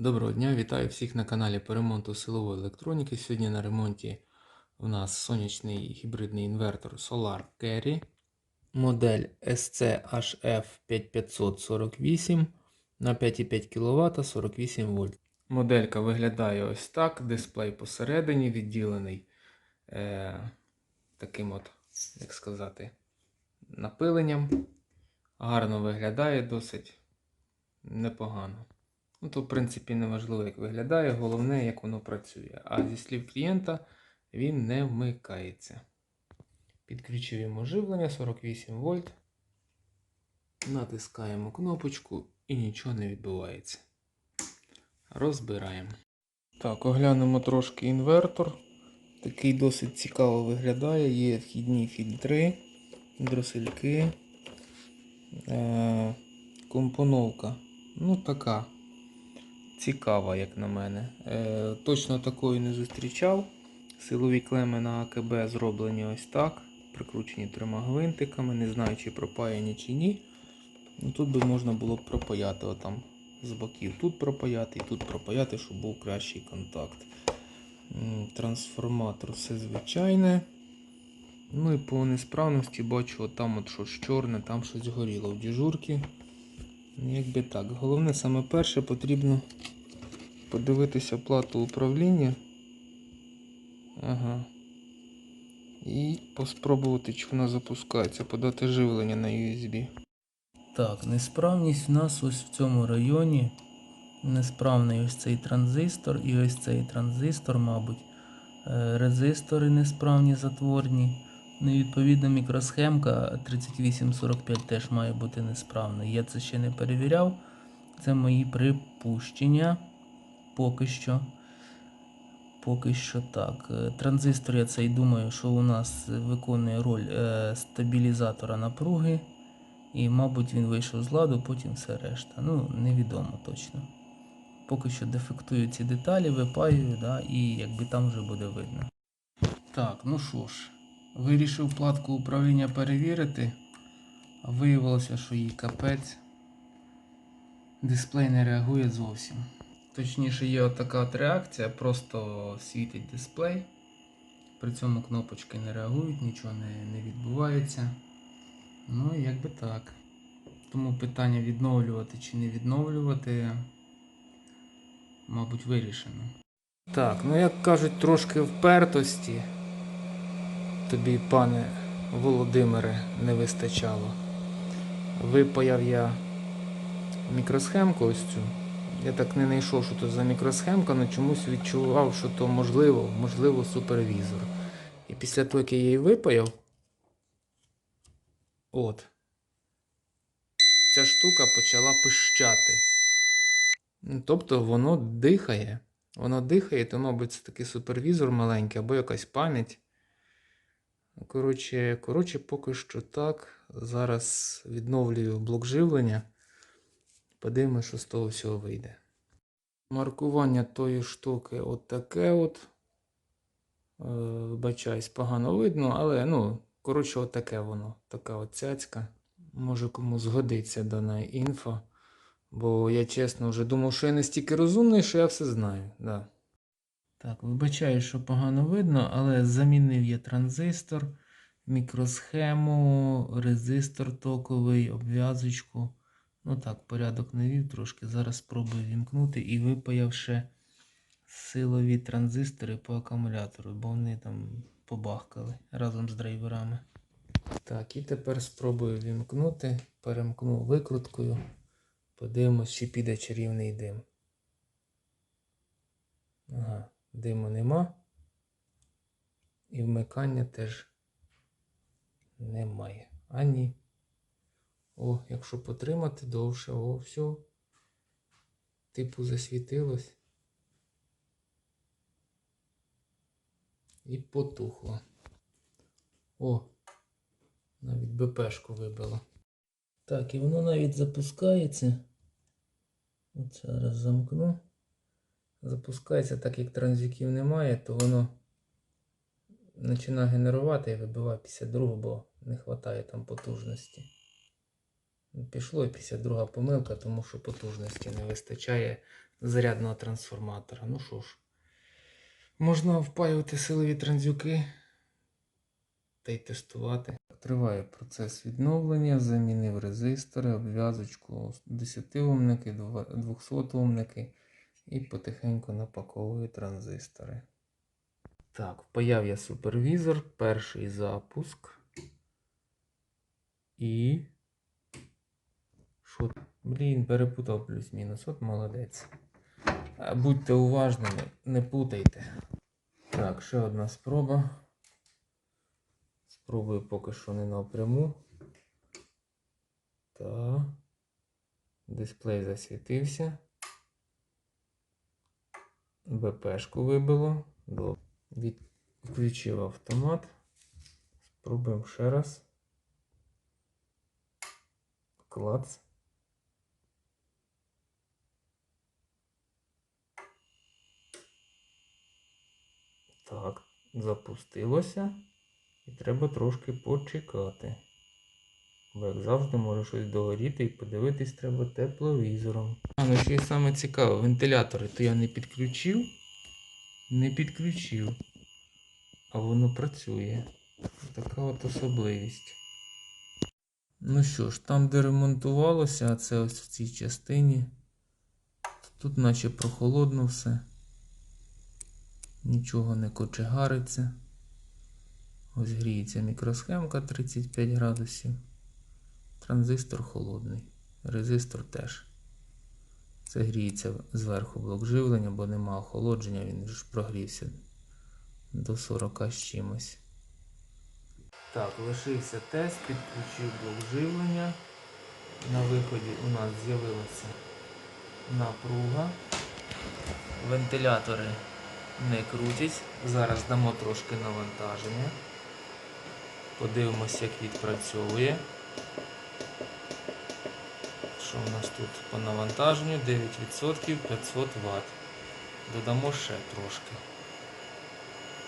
Доброго дня, вітаю всіх на каналі по ремонту силової електроніки. Сьогодні на ремонті у нас сонячний гібридний інвертор Solar Carry. Модель SCHF5548 на 5,5 кВт 48 вольт. Моделька виглядає ось так. Дисплей посередині відділений е, таким от, як сказати, напиленням. Гарно виглядає досить непогано. Ну, то, в принципі, не важливо, як виглядає, головне, як воно працює. А зі слів клієнта, він не вмикається. Підключуємо живлення 48 вольт. Натискаємо кнопочку і нічого не відбувається. Розбираємо. Так, оглянемо трошки інвертор. Такий досить цікаво виглядає. Є вхідні фільтри, дросельки, е- компоновка. Ну, така цікава, як на мене. Е, точно такої не зустрічав. Силові клеми на АКБ зроблені ось так. Прикручені трьома гвинтиками. Не знаю, чи пропаяні, чи ні. Ну, Тут би можна було б пропаяти отам з боків. Тут пропаяти і тут пропаяти, щоб був кращий контакт. Трансформатор все звичайне. Ну і по несправності бачу, там от щось чорне, там щось горіло в діжурці. Ну, Якби так. Головне, саме перше потрібно подивитися плату управління. Ага. І поспробувати, чи вона запускається, подати живлення на USB. Так, несправність в нас ось в цьому районі. Несправний ось цей транзистор і ось цей транзистор, мабуть. Е, Резистори несправні затворні. Ну і відповідно мікросхемка 3845 теж має бути несправна. Я це ще не перевіряв. Це мої припущення. Поки що. Поки що так. Е, Транзистор, я цей думаю, що у нас виконує роль е, стабілізатора напруги. І, мабуть, він вийшов з ладу, потім все решта. Ну, невідомо точно. Поки що дефектую ці деталі, випаюю, да, і якби там вже буде видно. Так, ну що ж, вирішив платку управління перевірити. Виявилося, що їй капець. Дисплей не реагує зовсім. Точніше, є отака от реакція, просто світить дисплей. При цьому кнопочки не реагують, нічого не, не відбувається. Ну, якби так. Тому питання відновлювати чи не відновлювати, мабуть, вирішено. Так, ну як кажуть, трошки впертості тобі, пане Володимире, не вистачало. Випаяв я мікросхемку ось цю. Я так не знайшов, що то за мікросхемка, але чомусь відчував, що то можливо, можливо, супервізор. І після того, як я її випаяв, от, ця штука почала пищати. Ну, Тобто воно дихає. Воно дихає, то, мабуть, це такий супервізор маленький або якась пам'ять. Коротше, коротше, поки що так. Зараз відновлюю блок живлення. Подивимося, що з того всього вийде. Маркування тої штуки от таке от. Е, Вибачаюсь, погано видно, але ну, коротше, от таке воно. Така от цяцька. Може кому згодиться дана інфа. Бо я чесно вже думав, що я настільки розумний, що я все знаю. Да. Так, вибачаю, що погано видно, але замінив я транзистор, мікросхему, резистор токовий, обв'язочку. Ну так, порядок не вів трошки. Зараз спробую вімкнути і випаяв ще силові транзистори по акумулятору, бо вони там побахкали разом з драйверами. Так, і тепер спробую вімкнути, перемкну викруткою. Подивимось, чи піде чарівний дим. Ага, диму нема. І вмикання теж немає. А ні. О, якщо потримати довше, о, все. Типу засвітилось. І потухло. О, навіть БПшку вибило. Так, і воно навіть запускається. От зараз замкну. Запускається, так як транзиків немає, то воно починає генерувати і вибиває 52, бо не вистачає там потужності. Пішло і 52 помилка, тому що потужності не вистачає зарядного трансформатора. Ну що ж, можна впаювати силові транзюки та й тестувати. Триває процес відновлення, замінив резистори, обв'язочку 10 ohмники, 200 ohмники і потихеньку напаковую транзистори. Так, впаяв я супервізор, перший запуск. І. Що? Блін, перепутав плюс-мінус. От молодець. Будьте уважними, не путайте. Так, ще одна спроба. Спробую поки що не напряму. Так. Дисплей засвітився. БПшку вибило. Добре. Від... Автомат. Спробуємо ще раз. Клац. Так, запустилося. І треба трошки почекати. Бо як завжди може щось догоріти і подивитись треба тепловізором. А, ну ще саме цікаве, вентилятори то я не підключив. Не підключив. А воно працює. Така от особливість. Ну що ж, там, де ремонтувалося, а це ось в цій частині. Тут наче прохолодно все. Нічого не кочегариться. Ось гріється мікросхемка 35 градусів. Транзистор холодний. Резистор теж. Це гріється зверху блок живлення, бо нема охолодження, він ж прогрівся до 40 з чимось. Так, лишився тест, підключив блок живлення. На виході у нас з'явилася напруга. Вентилятори не крутять. Зараз дамо трошки навантаження. Подивимося, як відпрацьовує. Що в нас тут по навантаженню? 9% 500 Вт. Додамо ще трошки.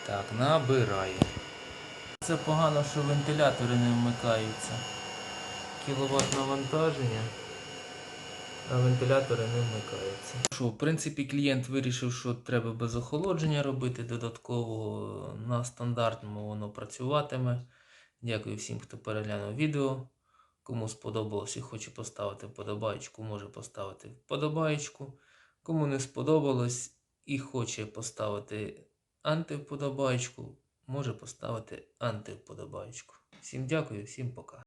Так, набирає. Це погано, що вентилятори не вмикаються. Кіловат навантаження, вентилятори не вмикаються. Що, в принципі, клієнт вирішив, що треба без охолодження робити додатково. На стандартному воно працюватиме. Дякую всім, хто переглянув відео. Кому сподобалось і хоче поставити вподобайку, може поставити вподобайку. Кому не сподобалось і хоче поставити антивподобайку, може поставити антивподобайку. Всім дякую, всім пока.